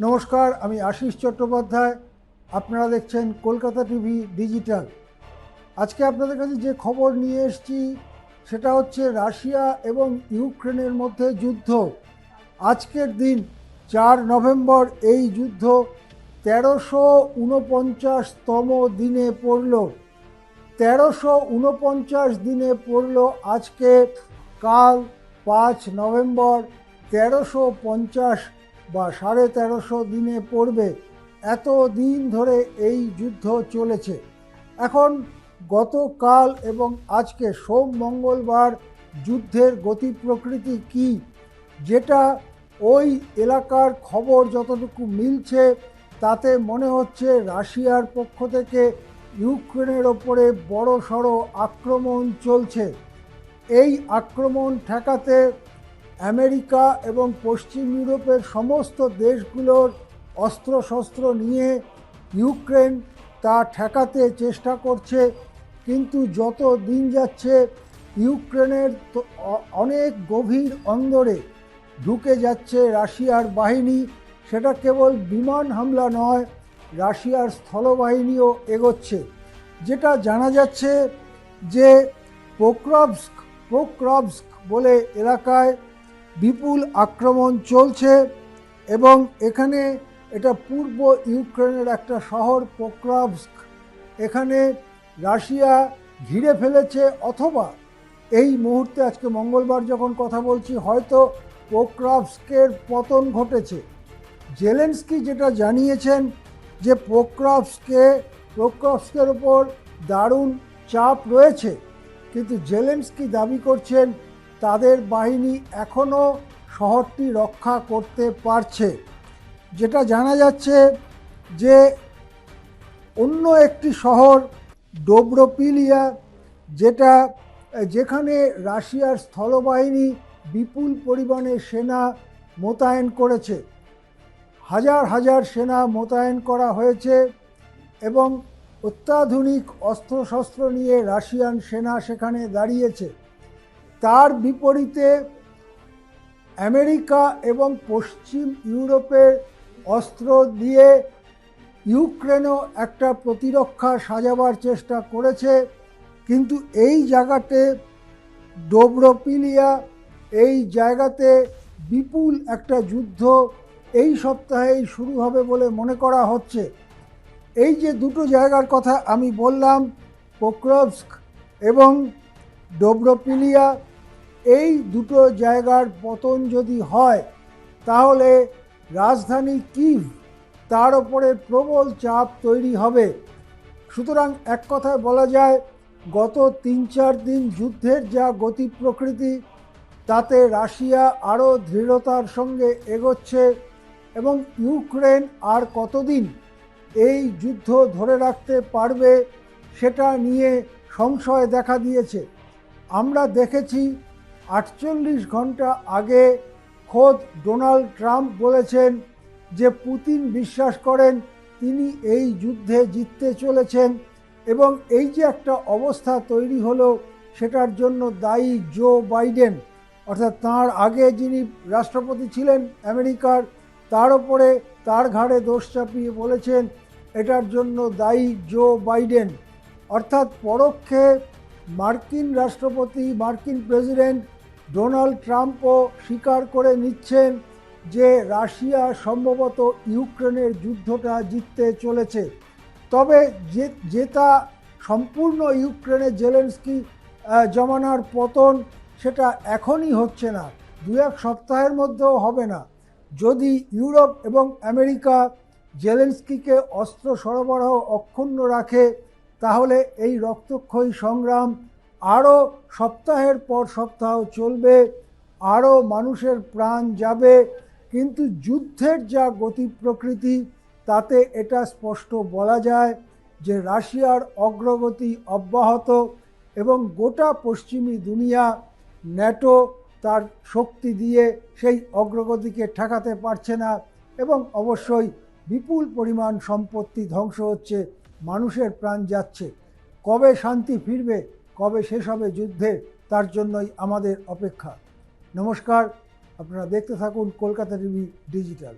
নমস্কার, আমি আশিস চট্টোপাধ্যায়। আপনারা দেখছেন কলকাতা টিভি ডিজিটাল। আজকে আপনাদের কাছে যে খবর নিয়ে এসেছি, সেটা হচ্ছে রাশিয়া এবং ইউক্রেনের মধ্যে যুদ্ধ। আজকের দিন চার নভেম্বর এই যুদ্ধ তেরোশো উনপঞ্চাশতম দিনে পড়ল। তেরোশো উনপঞ্চাশ দিনে পড়ল আজকে কাল পাঁচ নভেম্বর তেরোশো পঞ্চাশ বা সাড়ে তেরোশো দিনে পড়বে, এত দিন ধরে এই যুদ্ধ চলেছে। এখন গতকাল এবং আজকে সোম মঙ্গলবার যুদ্ধের গতি প্রকৃতি কি, যেটা ওই এলাকার খবর যতটুকু মিলছে, তাতে মনে হচ্ছে রাশিয়ার পক্ষ থেকে ইউক্রেনের ওপরে বড় সড়ো আক্রমণ চলছে। এই আক্রমণ ঠেকাতে আমেরিকা এবং পশ্চিম ইউরোপের সমস্ত দেশগুলোর অস্ত্রশস্ত্র নিয়ে ইউক্রেন তা ঠেকাতে চেষ্টা করছে, কিন্তু যত দিন যাচ্ছে ইউক্রেনের অনেক গভীর অন্দরে ঢুকে যাচ্ছে রাশিয়ার বাহিনী। সেটা কেবল বিমান হামলা নয়, রাশিয়ার স্থলবাহিনীও এগোচ্ছে। যেটা জানা যাচ্ছে যে পোক্রবস্ক পোক্রবস্ক বলে এলাকায় বিপুল আক্রমণ চলছে এবং এখানে এটা পূর্ব ইউক্রেনের একটা শহর পোক্রবস্ক এখানে রাশিয়া ঘিরে ফেলেছে অথবা এই মুহূর্তে আজকে মঙ্গলবার যখন কথা বলছি, হয়তো পোক্রবস্কের পতন ঘটেছে। জেলেন্সকি যেটা জানিয়েছেন যে পোক্রবস্কে পোক্রবস্কের ওপর দারুণ চাপ রয়েছে, কিন্তু জেলেন্সকি দাবি করছেন তাদের বাহিনী এখনও শহরটি রক্ষা করতে পারছে। যেটা জানা যাচ্ছে যে অন্য একটি শহর, ডোব্রোপিলিয়া, যেটা, যেখানে রাশিয়ার স্থলবাহিনী বিপুল পরিমাণে সেনা মোতায়েন করেছে। হাজার হাজার সেনা মোতায়েন করা হয়েছে এবং অত্যাধুনিক অস্ত্রশস্ত্র নিয়ে রাশিয়ান সেনা সেখানে দাঁড়িয়েছে। তার বিপরীতে আমেরিকা এবং পশ্চিম ইউরোপের অস্ত্র দিয়ে ইউক্রেনও একটা প্রতিরক্ষা সাজাবার চেষ্টা করেছে, কিন্তু এই জায়গাতে ডোব্রোপিলিয়া, এই জায়গাতে বিপুল একটা যুদ্ধ এই সপ্তাহেই শুরু হবে বলে মনে করা হচ্ছে। এই যে দুটো জায়গার কথা আমি বললাম পোক্রবস্ক এবং ডোব্রোপিলিয়া এই দুটো জায়গার পতন যদি হয়, তাহলে রাজধানী কিভ তার ওপরে প্রবল চাপ তৈরি হবে। সুতরাং এক কথায় বলা যায়, গত তিন চার দিন যুদ্ধের যা গতি প্রকৃতি, তাতে রাশিয়া আরও দৃঢ়তার সঙ্গে এগোচ্ছে এবং ইউক্রেন আর কতদিন এই যুদ্ধ ধরে রাখতে পারবে, সেটা নিয়ে সংশয় দেখা দিয়েছে। আমরা দেখেছি আটচল্লিশ ঘণ্টা আগে খোদ ডোনাল্ড ট্রাম্প বলেছেন যে পুতিন বিশ্বাস করেন তিনি এই যুদ্ধে জিততে চলেছেন এবং এই যে একটা অবস্থা তৈরি হলো সেটার জন্য দায়ী জো বাইডেন, অর্থাৎ তার আগে যিনি রাষ্ট্রপতি ছিলেন আমেরিকার, তার ওপরে তার ঘাড়ে দোষ চাপিয়ে বলেছেন এটার জন্য দায়ী জো বাইডেন। অর্থাৎ পরোক্ষে মার্কিন রাষ্ট্রপতি, মার্কিন প্রেসিডেন্ট ডোনাল্ড ট্রাম্পও স্বীকার করে নিচ্ছেন যে রাশিয়া সম্ভবত ইউক্রেনের যুদ্ধটা জিততে চলেছে। তবে যে, জেতা সম্পূর্ণ ইউক্রেনের জেলেন্সকি জমানার পতন সেটা এখনই হচ্ছে না দু এক সপ্তাহের মধ্যেও হবে না। যদি ইউরোপ এবং আমেরিকা জেলেন্সকিকে অস্ত্র সরবরাহ অক্ষুণ্ণ রাখে তাহলে এই রক্তক্ষয়ী সংগ্রাম আরও সপ্তাহের পর সপ্তাহ চলবে আরও মানুষের প্রাণ যাবে, কিন্তু যুদ্ধের যা গতি প্রকৃতি, তাতে এটা স্পষ্ট বলা যায় যে রাশিয়ার অগ্রগতি অব্যাহত এবং গোটা পশ্চিমী দুনিয়া ন্যাটো তার শক্তি দিয়ে সেই অগ্রগতিকে ঠেকাতে পারছে না এবং অবশ্যই বিপুল পরিমাণ সম্পত্তি ধ্বংস হচ্ছে মানুষের প্রাণ যাচ্ছে। কবে শান্তি ফিরবে, কবে শেষ হবে যুদ্ধে, তার জন্যই আমাদের অপেক্ষা। নমস্কার, আপনারা দেখতে থাকুন কলকাতা টিভি ডিজিটাল।